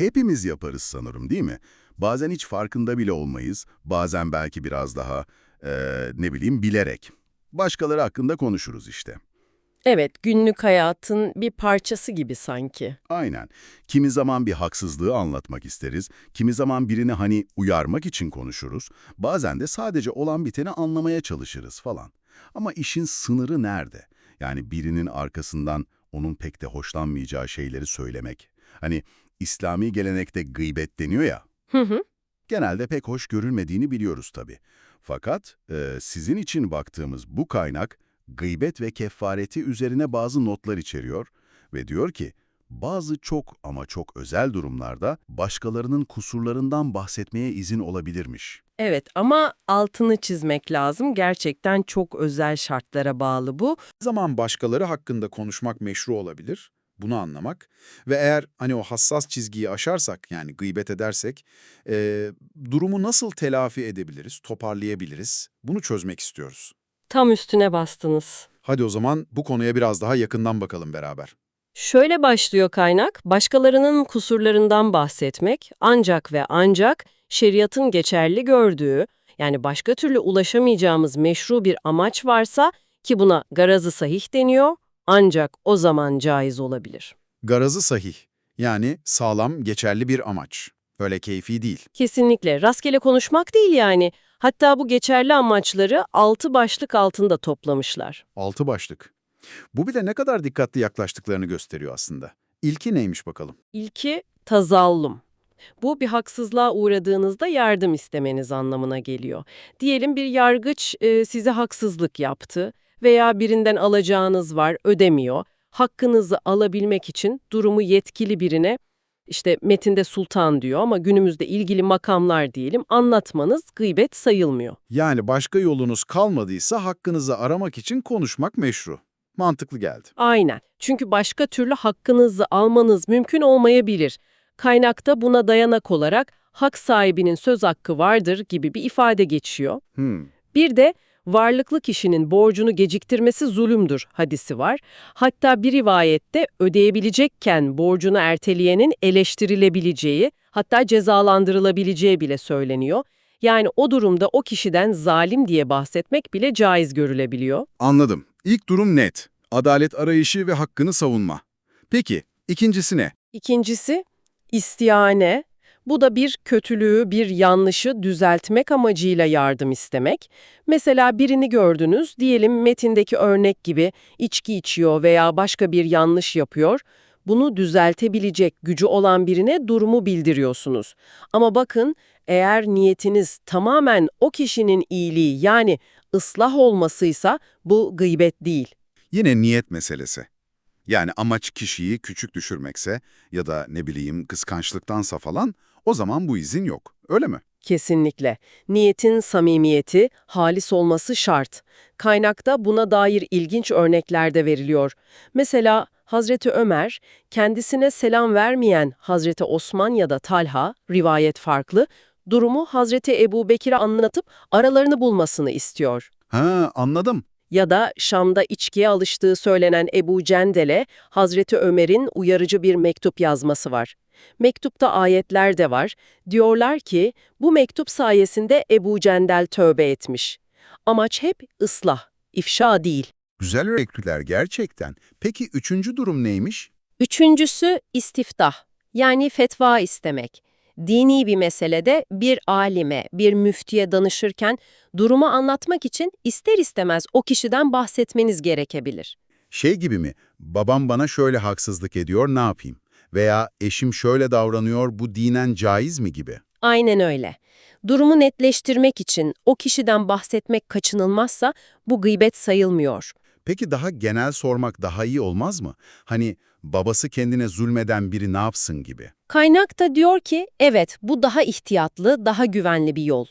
hepimiz yaparız sanırım değil mi? Bazen hiç farkında bile olmayız, bazen belki biraz daha, eee, ne bileyim, bilerek. Başkaları hakkında konuşuruz işte. Evet, günlük hayatın bir parçası gibi sanki. Aynen. Kimi zaman bir haksızlığı anlatmak isteriz, kimi zaman birini hani uyarmak için konuşuruz, bazen de sadece olan biteni anlamaya çalışırız falan. Ama işin sınırı nerede? Yani birinin arkasından onun pek de hoşlanmayacağı şeyleri söylemek. Hani İslami gelenekte gıybet deniyor ya, Hı hı. genelde pek hoş görülmediğini biliyoruz tabii. Fakat e, sizin için baktığımız bu kaynak gıybet ve kefareti üzerine bazı notlar içeriyor ve diyor ki bazı çok ama çok özel durumlarda başkalarının kusurlarından bahsetmeye izin olabilirmiş. Evet ama altını çizmek lazım. Gerçekten çok özel şartlara bağlı bu. Zaman başkaları hakkında konuşmak meşru olabilir? Bunu anlamak ve eğer hani o hassas çizgiyi aşarsak yani gıybet edersek e, durumu nasıl telafi edebiliriz, toparlayabiliriz bunu çözmek istiyoruz. Tam üstüne bastınız. Hadi o zaman bu konuya biraz daha yakından bakalım beraber. Şöyle başlıyor kaynak, başkalarının kusurlarından bahsetmek ancak ve ancak şeriatın geçerli gördüğü, yani başka türlü ulaşamayacağımız meşru bir amaç varsa ki buna garazı sahih deniyor, ancak o zaman caiz olabilir. Garazı sahih yani sağlam, geçerli bir amaç. Öyle keyfi değil. Kesinlikle rastgele konuşmak değil yani. Hatta bu geçerli amaçları altı başlık altında toplamışlar. Altı başlık. Bu bile ne kadar dikkatli yaklaştıklarını gösteriyor aslında. İlki neymiş bakalım? İlki tazallum. Bu bir haksızlığa uğradığınızda yardım istemeniz anlamına geliyor. Diyelim bir yargıç e, size haksızlık yaptı veya birinden alacağınız var ödemiyor. Hakkınızı alabilmek için durumu yetkili birine işte metinde sultan diyor ama günümüzde ilgili makamlar diyelim anlatmanız gıybet sayılmıyor. Yani başka yolunuz kalmadıysa hakkınızı aramak için konuşmak meşru. Mantıklı geldi. Aynen. Çünkü başka türlü hakkınızı almanız mümkün olmayabilir. Kaynakta buna dayanak olarak hak sahibinin söz hakkı vardır gibi bir ifade geçiyor. Hmm. Bir de varlıklı kişinin borcunu geciktirmesi zulümdür hadisi var. Hatta bir rivayette ödeyebilecekken borcunu erteleyenin eleştirilebileceği, hatta cezalandırılabileceği bile söyleniyor. Yani o durumda o kişiden zalim diye bahsetmek bile caiz görülebiliyor. Anladım. İlk durum net. Adalet arayışı ve hakkını savunma. Peki, ikincisi ne? İkincisi istiyane. Bu da bir kötülüğü, bir yanlışı düzeltmek amacıyla yardım istemek. Mesela birini gördünüz, diyelim metindeki örnek gibi içki içiyor veya başka bir yanlış yapıyor. Bunu düzeltebilecek gücü olan birine durumu bildiriyorsunuz. Ama bakın eğer niyetiniz tamamen o kişinin iyiliği yani ıslah olmasıysa bu gıybet değil. Yine niyet meselesi. Yani amaç kişiyi küçük düşürmekse ya da ne bileyim kıskançlıktansa falan o zaman bu izin yok. Öyle mi? Kesinlikle. Niyetin samimiyeti, halis olması şart. Kaynakta buna dair ilginç örnekler de veriliyor. Mesela Hazreti Ömer, kendisine selam vermeyen Hazreti Osman ya da Talha, rivayet farklı, durumu Hazreti Ebu Bekir'e anlatıp aralarını bulmasını istiyor. Ha anladım. Ya da Şam'da içkiye alıştığı söylenen Ebu Cendel'e Hazreti Ömer'in uyarıcı bir mektup yazması var. Mektupta ayetler de var. Diyorlar ki bu mektup sayesinde Ebu Cendel tövbe etmiş. Amaç hep ıslah, ifşa değil. Güzel örnekler gerçekten. Peki üçüncü durum neymiş? Üçüncüsü istiftah, yani fetva istemek. Dini bir meselede bir alime, bir müftiye danışırken durumu anlatmak için ister istemez o kişiden bahsetmeniz gerekebilir. Şey gibi mi? Babam bana şöyle haksızlık ediyor ne yapayım? Veya eşim şöyle davranıyor bu dinen caiz mi gibi? Aynen öyle. Durumu netleştirmek için o kişiden bahsetmek kaçınılmazsa bu gıybet sayılmıyor. Peki daha genel sormak daha iyi olmaz mı? Hani babası kendine zulmeden biri ne yapsın gibi. Kaynak da diyor ki evet bu daha ihtiyatlı, daha güvenli bir yol.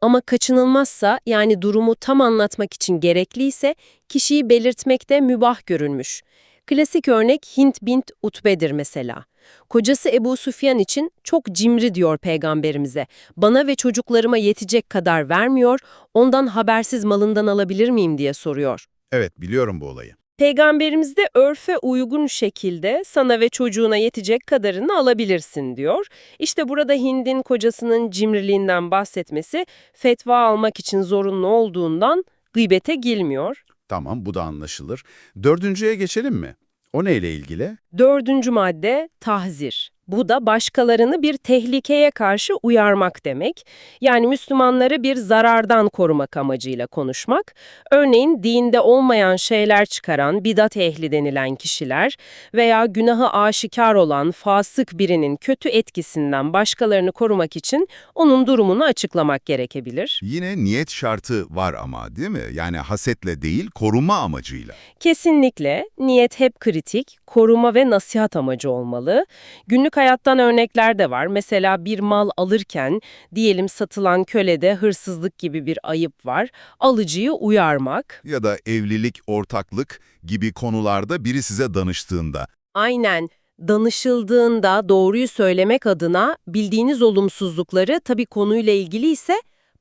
Ama kaçınılmazsa yani durumu tam anlatmak için gerekliyse kişiyi belirtmekte mübah görülmüş. Klasik örnek Hint bint Utbe'dir mesela. Kocası Ebu Süfyan için çok cimri diyor peygamberimize. Bana ve çocuklarıma yetecek kadar vermiyor, ondan habersiz malından alabilir miyim diye soruyor. Evet biliyorum bu olayı. Peygamberimiz de örfe uygun şekilde sana ve çocuğuna yetecek kadarını alabilirsin diyor. İşte burada Hind'in kocasının cimriliğinden bahsetmesi fetva almak için zorunlu olduğundan gıybete girmiyor. Tamam bu da anlaşılır. Dördüncüye geçelim mi? O neyle ilgili? Dördüncü madde tahzir. Bu da başkalarını bir tehlikeye karşı uyarmak demek. Yani Müslümanları bir zarardan korumak amacıyla konuşmak. Örneğin dinde olmayan şeyler çıkaran bidat ehli denilen kişiler veya günahı aşikar olan fasık birinin kötü etkisinden başkalarını korumak için onun durumunu açıklamak gerekebilir. Yine niyet şartı var ama değil mi? Yani hasetle değil, koruma amacıyla. Kesinlikle niyet hep kritik, koruma ve nasihat amacı olmalı. Günlük hayattan örnekler de var. Mesela bir mal alırken diyelim satılan kölede hırsızlık gibi bir ayıp var. Alıcıyı uyarmak. Ya da evlilik, ortaklık gibi konularda biri size danıştığında. Aynen danışıldığında doğruyu söylemek adına bildiğiniz olumsuzlukları tabii konuyla ilgili ise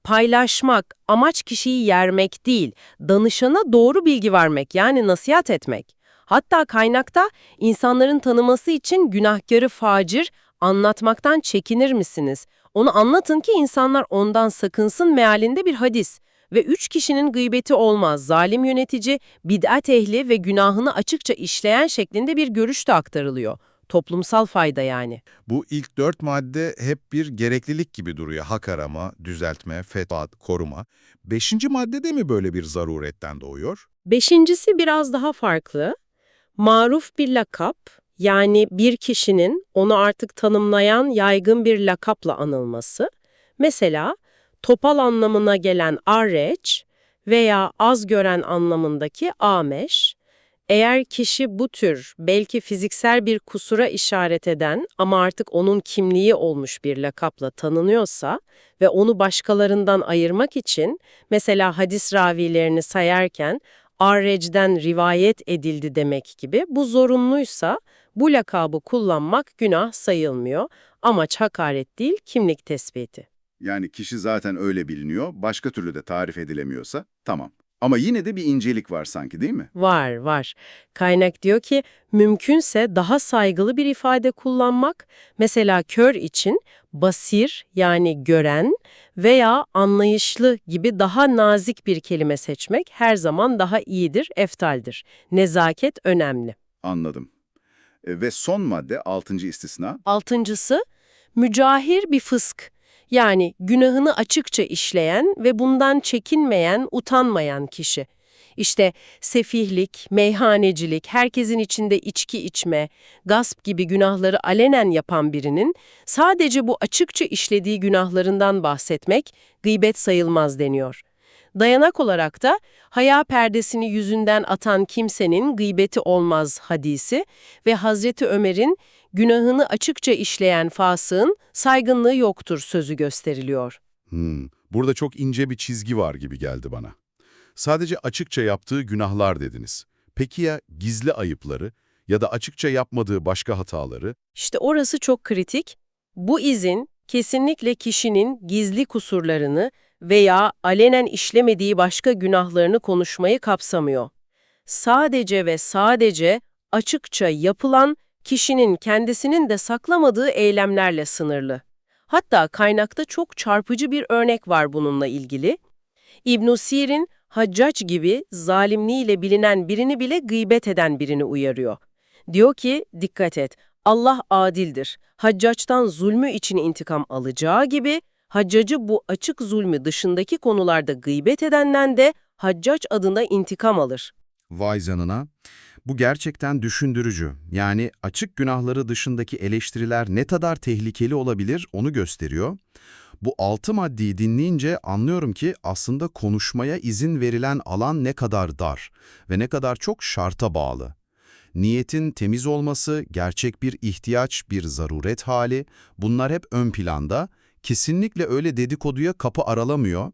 paylaşmak, amaç kişiyi yermek değil, danışana doğru bilgi vermek yani nasihat etmek. Hatta kaynakta insanların tanıması için günahkarı facir anlatmaktan çekinir misiniz? Onu anlatın ki insanlar ondan sakınsın mealinde bir hadis. Ve üç kişinin gıybeti olmaz, zalim yönetici, bid'at ehli ve günahını açıkça işleyen şeklinde bir görüş de aktarılıyor. Toplumsal fayda yani. Bu ilk dört madde hep bir gereklilik gibi duruyor. Hak arama, düzeltme, fetva, koruma. Beşinci madde de mi böyle bir zaruretten doğuyor? Beşincisi biraz daha farklı. Maruf bir lakap, yani bir kişinin onu artık tanımlayan yaygın bir lakapla anılması. Mesela topal anlamına gelen arreç veya az gören anlamındaki ameş. Eğer kişi bu tür belki fiziksel bir kusura işaret eden ama artık onun kimliği olmuş bir lakapla tanınıyorsa ve onu başkalarından ayırmak için mesela hadis ravilerini sayarken Arrec'den rivayet edildi demek gibi bu zorunluysa bu lakabı kullanmak günah sayılmıyor. Amaç hakaret değil, kimlik tespiti. Yani kişi zaten öyle biliniyor, başka türlü de tarif edilemiyorsa tamam. Ama yine de bir incelik var sanki değil mi? Var, var. Kaynak diyor ki, mümkünse daha saygılı bir ifade kullanmak, mesela kör için basir yani gören veya anlayışlı gibi daha nazik bir kelime seçmek her zaman daha iyidir, eftaldir. Nezaket önemli. Anladım. E, ve son madde, altıncı istisna. Altıncısı, mücahir bir fısk. Yani günahını açıkça işleyen ve bundan çekinmeyen, utanmayan kişi. İşte sefihlik, meyhanecilik, herkesin içinde içki içme, gasp gibi günahları alenen yapan birinin sadece bu açıkça işlediği günahlarından bahsetmek gıybet sayılmaz deniyor. Dayanak olarak da haya perdesini yüzünden atan kimsenin gıybeti olmaz hadisi ve Hazreti Ömer'in günahını açıkça işleyen fasığın saygınlığı yoktur sözü gösteriliyor. Hmm, burada çok ince bir çizgi var gibi geldi bana. Sadece açıkça yaptığı günahlar dediniz. Peki ya gizli ayıpları ya da açıkça yapmadığı başka hataları? İşte orası çok kritik. Bu izin kesinlikle kişinin gizli kusurlarını veya alenen işlemediği başka günahlarını konuşmayı kapsamıyor. Sadece ve sadece açıkça yapılan kişinin kendisinin de saklamadığı eylemlerle sınırlı. Hatta kaynakta çok çarpıcı bir örnek var bununla ilgili. ibn Sir'in Haccac gibi zalimliğiyle bilinen birini bile gıybet eden birini uyarıyor. Diyor ki, dikkat et, Allah adildir. Haccac'tan zulmü için intikam alacağı gibi, Haccac'ı bu açık zulmü dışındaki konularda gıybet edenden de Haccac adına intikam alır. Vay canına. Bu gerçekten düşündürücü. Yani açık günahları dışındaki eleştiriler ne kadar tehlikeli olabilir onu gösteriyor. Bu altı maddeyi dinleyince anlıyorum ki aslında konuşmaya izin verilen alan ne kadar dar ve ne kadar çok şarta bağlı. Niyetin temiz olması, gerçek bir ihtiyaç, bir zaruret hali bunlar hep ön planda. Kesinlikle öyle dedikoduya kapı aralamıyor.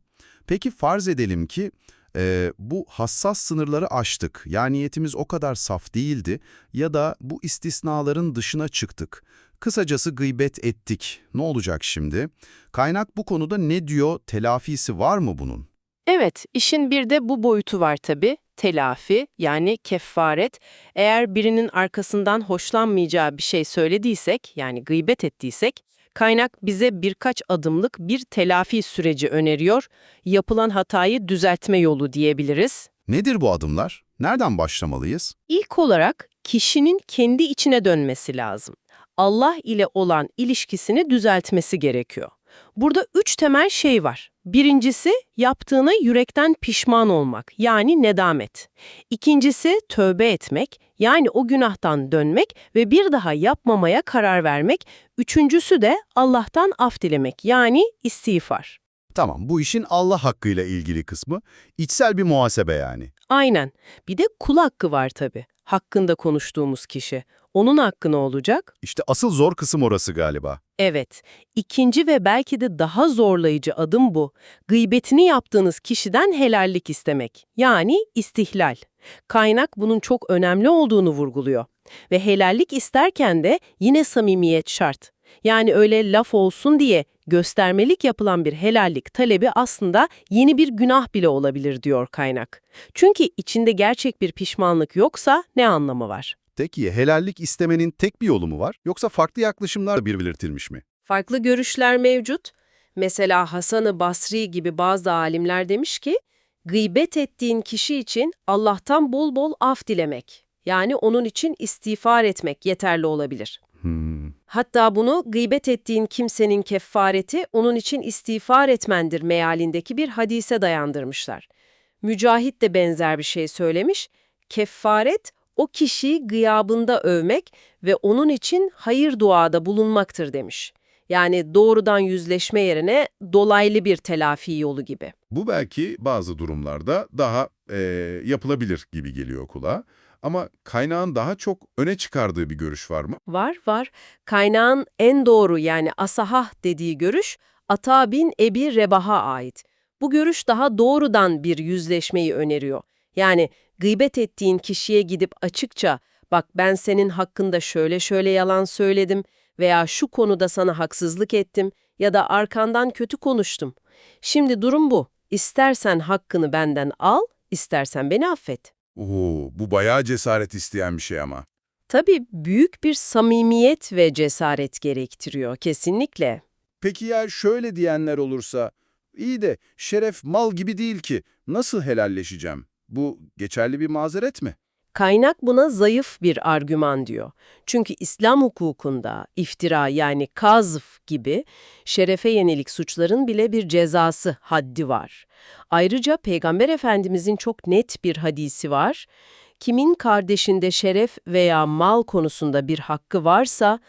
Peki farz edelim ki e, bu hassas sınırları aştık. Yani niyetimiz o kadar saf değildi ya da bu istisnaların dışına çıktık. Kısacası gıybet ettik. Ne olacak şimdi? Kaynak bu konuda ne diyor? Telafisi var mı bunun? Evet, işin bir de bu boyutu var tabii. telafi yani kefaret eğer birinin arkasından hoşlanmayacağı bir şey söylediysek yani gıybet ettiysek kaynak bize birkaç adımlık bir telafi süreci öneriyor. Yapılan hatayı düzeltme yolu diyebiliriz. Nedir bu adımlar? Nereden başlamalıyız? İlk olarak kişinin kendi içine dönmesi lazım. Allah ile olan ilişkisini düzeltmesi gerekiyor. Burada üç temel şey var. Birincisi yaptığına yürekten pişman olmak yani nedamet. İkincisi tövbe etmek yani o günahtan dönmek ve bir daha yapmamaya karar vermek. Üçüncüsü de Allah'tan af dilemek yani istiğfar. Tamam, bu işin Allah hakkıyla ilgili kısmı içsel bir muhasebe yani. Aynen. Bir de kul hakkı var tabii. Hakkında konuştuğumuz kişi. Onun hakkı ne olacak? İşte asıl zor kısım orası galiba. Evet. İkinci ve belki de daha zorlayıcı adım bu. Gıybetini yaptığınız kişiden helallik istemek. Yani istihlal. Kaynak bunun çok önemli olduğunu vurguluyor. Ve helallik isterken de yine samimiyet şart. Yani öyle laf olsun diye göstermelik yapılan bir helallik talebi aslında yeni bir günah bile olabilir diyor kaynak. Çünkü içinde gerçek bir pişmanlık yoksa ne anlamı var? Peki helallik istemenin tek bir yolu mu var yoksa farklı yaklaşımlar bir belirtilmiş mi? Farklı görüşler mevcut. Mesela Hasan-ı Basri gibi bazı alimler demiş ki, gıybet ettiğin kişi için Allah'tan bol bol af dilemek, yani onun için istiğfar etmek yeterli olabilir. Hmm. Hatta bunu gıybet ettiğin kimsenin kefareti onun için istiğfar etmendir mealindeki bir hadise dayandırmışlar. Mücahit de benzer bir şey söylemiş. Kefaret o kişiyi gıyabında övmek ve onun için hayır duada bulunmaktır demiş. Yani doğrudan yüzleşme yerine dolaylı bir telafi yolu gibi. Bu belki bazı durumlarda daha e, yapılabilir gibi geliyor kulağa. Ama kaynağın daha çok öne çıkardığı bir görüş var mı? Var var. Kaynağın en doğru yani asahah dediği görüş Ata bin Ebi Rebah'a ait. Bu görüş daha doğrudan bir yüzleşmeyi öneriyor. Yani gıybet ettiğin kişiye gidip açıkça bak ben senin hakkında şöyle şöyle yalan söyledim veya şu konuda sana haksızlık ettim ya da arkandan kötü konuştum. Şimdi durum bu. İstersen hakkını benden al, istersen beni affet. Oo, bu bayağı cesaret isteyen bir şey ama. Tabii büyük bir samimiyet ve cesaret gerektiriyor kesinlikle. Peki ya şöyle diyenler olursa, iyi de şeref mal gibi değil ki, nasıl helalleşeceğim? Bu geçerli bir mazeret mi? Kaynak buna zayıf bir argüman diyor. Çünkü İslam hukukunda iftira yani kazf gibi şerefe yönelik suçların bile bir cezası, haddi var. Ayrıca Peygamber Efendimizin çok net bir hadisi var. Kimin kardeşinde şeref veya mal konusunda bir hakkı varsa,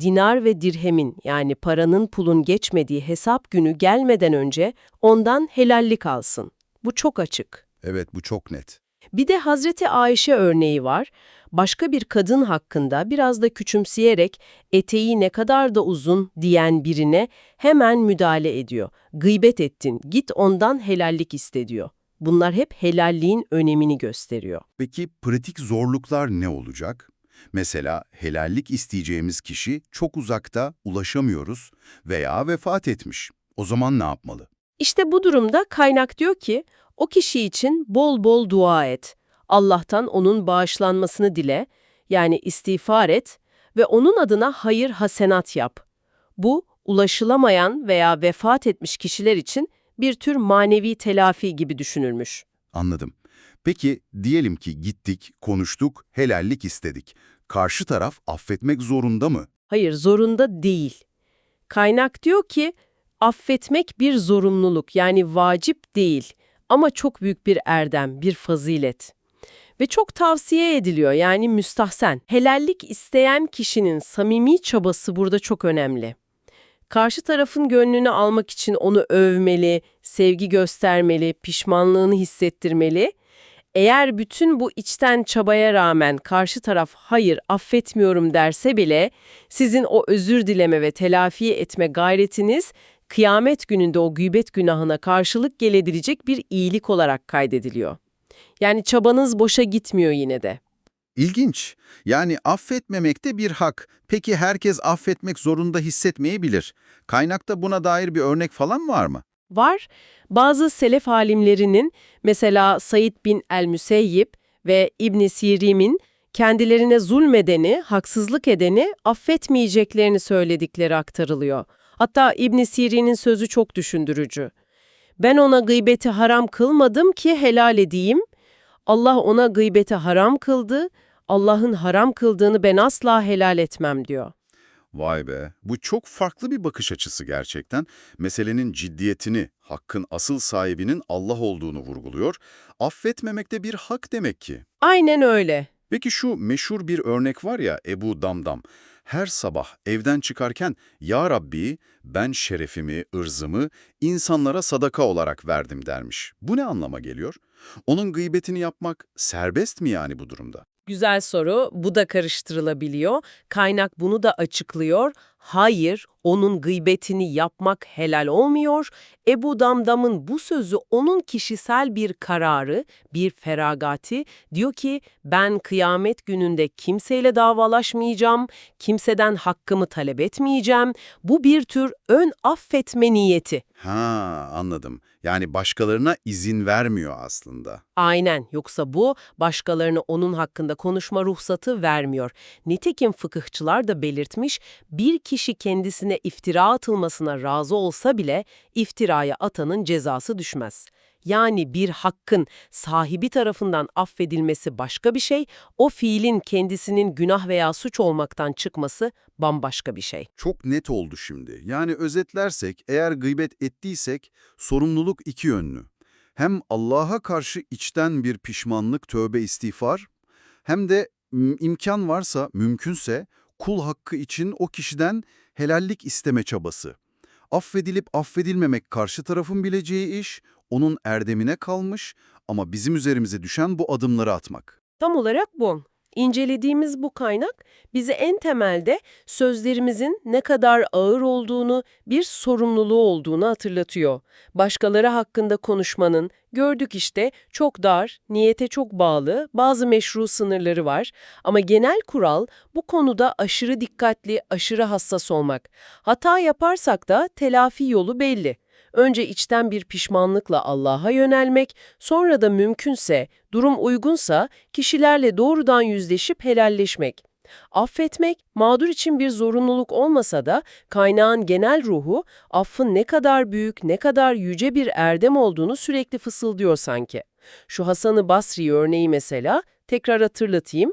dinar ve dirhemin yani paranın pulun geçmediği hesap günü gelmeden önce ondan helallik alsın. Bu çok açık. Evet, bu çok net. Bir de Hazreti Ayşe örneği var. Başka bir kadın hakkında biraz da küçümseyerek eteği ne kadar da uzun diyen birine hemen müdahale ediyor. Gıybet ettin, git ondan helallik iste diyor. Bunlar hep helalliğin önemini gösteriyor. Peki pratik zorluklar ne olacak? Mesela helallik isteyeceğimiz kişi çok uzakta, ulaşamıyoruz veya vefat etmiş. O zaman ne yapmalı? İşte bu durumda kaynak diyor ki, o kişi için bol bol dua et. Allah'tan onun bağışlanmasını dile, yani istiğfar et ve onun adına hayır hasenat yap. Bu, ulaşılamayan veya vefat etmiş kişiler için bir tür manevi telafi gibi düşünülmüş. Anladım. Peki diyelim ki gittik, konuştuk, helallik istedik. Karşı taraf affetmek zorunda mı? Hayır, zorunda değil. Kaynak diyor ki, affetmek bir zorunluluk yani vacip değil ama çok büyük bir erdem, bir fazilet. Ve çok tavsiye ediliyor yani müstahsen. Helallik isteyen kişinin samimi çabası burada çok önemli. Karşı tarafın gönlünü almak için onu övmeli, sevgi göstermeli, pişmanlığını hissettirmeli. Eğer bütün bu içten çabaya rağmen karşı taraf hayır affetmiyorum derse bile sizin o özür dileme ve telafi etme gayretiniz kıyamet gününde o gıybet günahına karşılık gelebilecek bir iyilik olarak kaydediliyor. Yani çabanız boşa gitmiyor yine de. İlginç. Yani affetmemek de bir hak. Peki herkes affetmek zorunda hissetmeyebilir. Kaynakta buna dair bir örnek falan var mı? Var. Bazı selef alimlerinin mesela Said bin el-Müseyyib ve İbn Sirim'in kendilerine zulmedeni, haksızlık edeni affetmeyeceklerini söyledikleri aktarılıyor. Hatta İbn Sirin'in sözü çok düşündürücü. Ben ona gıybeti haram kılmadım ki helal edeyim. Allah ona gıybeti haram kıldı. Allah'ın haram kıldığını ben asla helal etmem diyor. Vay be, bu çok farklı bir bakış açısı gerçekten. Meselenin ciddiyetini, hakkın asıl sahibinin Allah olduğunu vurguluyor. Affetmemek de bir hak demek ki. Aynen öyle. Peki şu meşhur bir örnek var ya Ebu Damdam. Her sabah evden çıkarken Ya Rabbi ben şerefimi, ırzımı insanlara sadaka olarak verdim dermiş. Bu ne anlama geliyor? Onun gıybetini yapmak serbest mi yani bu durumda? Güzel soru. Bu da karıştırılabiliyor. Kaynak bunu da açıklıyor. Hayır, onun gıybetini yapmak helal olmuyor. Ebu Damdam'ın bu sözü onun kişisel bir kararı, bir feragati. Diyor ki ben kıyamet gününde kimseyle davalaşmayacağım, kimseden hakkımı talep etmeyeceğim. Bu bir tür ön affetme niyeti. Ha anladım. Yani başkalarına izin vermiyor aslında. Aynen. Yoksa bu başkalarına onun hakkında konuşma ruhsatı vermiyor. Nitekim fıkıhçılar da belirtmiş, bir kişi kendisine iftira atılmasına razı olsa bile iftiraya atanın cezası düşmez. Yani bir hakkın sahibi tarafından affedilmesi başka bir şey, o fiilin kendisinin günah veya suç olmaktan çıkması bambaşka bir şey. Çok net oldu şimdi. Yani özetlersek, eğer gıybet ettiysek sorumluluk iki yönlü. Hem Allah'a karşı içten bir pişmanlık, tövbe istiğfar, hem de imkan varsa, mümkünse kul hakkı için o kişiden helallik isteme çabası. Affedilip affedilmemek karşı tarafın bileceği iş, onun erdemine kalmış ama bizim üzerimize düşen bu adımları atmak. Tam olarak bu. İncelediğimiz bu kaynak bize en temelde sözlerimizin ne kadar ağır olduğunu, bir sorumluluğu olduğunu hatırlatıyor. Başkaları hakkında konuşmanın, gördük işte, çok dar, niyete çok bağlı, bazı meşru sınırları var. Ama genel kural bu konuda aşırı dikkatli, aşırı hassas olmak. Hata yaparsak da telafi yolu belli. Önce içten bir pişmanlıkla Allah'a yönelmek, sonra da mümkünse, durum uygunsa kişilerle doğrudan yüzleşip helalleşmek. Affetmek, mağdur için bir zorunluluk olmasa da kaynağın genel ruhu, affın ne kadar büyük, ne kadar yüce bir erdem olduğunu sürekli fısıldıyor sanki. Şu Hasan-ı Basri örneği mesela, tekrar hatırlatayım.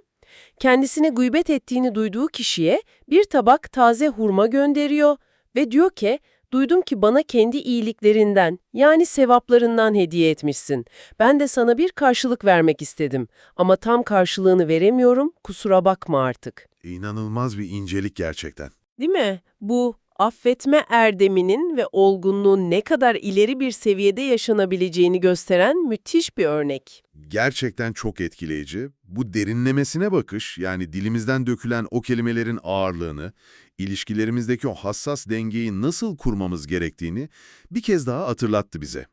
Kendisine gıybet ettiğini duyduğu kişiye bir tabak taze hurma gönderiyor ve diyor ki, Duydum ki bana kendi iyiliklerinden, yani sevaplarından hediye etmişsin. Ben de sana bir karşılık vermek istedim. Ama tam karşılığını veremiyorum, kusura bakma artık. İnanılmaz bir incelik gerçekten. Değil mi? Bu affetme erdeminin ve olgunluğun ne kadar ileri bir seviyede yaşanabileceğini gösteren müthiş bir örnek. Gerçekten çok etkileyici. Bu derinlemesine bakış, yani dilimizden dökülen o kelimelerin ağırlığını, ilişkilerimizdeki o hassas dengeyi nasıl kurmamız gerektiğini bir kez daha hatırlattı bize.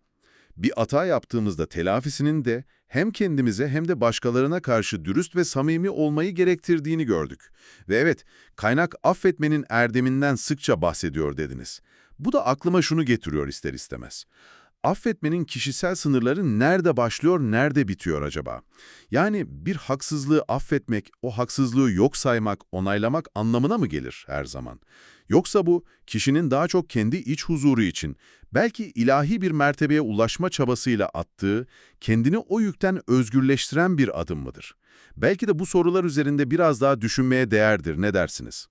Bir hata yaptığımızda telafisinin de hem kendimize hem de başkalarına karşı dürüst ve samimi olmayı gerektirdiğini gördük. Ve evet, kaynak affetmenin erdeminden sıkça bahsediyor dediniz. Bu da aklıma şunu getiriyor ister istemez. Affetmenin kişisel sınırları nerede başlıyor, nerede bitiyor acaba? Yani bir haksızlığı affetmek, o haksızlığı yok saymak, onaylamak anlamına mı gelir her zaman? Yoksa bu, kişinin daha çok kendi iç huzuru için, belki ilahi bir mertebeye ulaşma çabasıyla attığı, kendini o yükten özgürleştiren bir adım mıdır? Belki de bu sorular üzerinde biraz daha düşünmeye değerdir, ne dersiniz?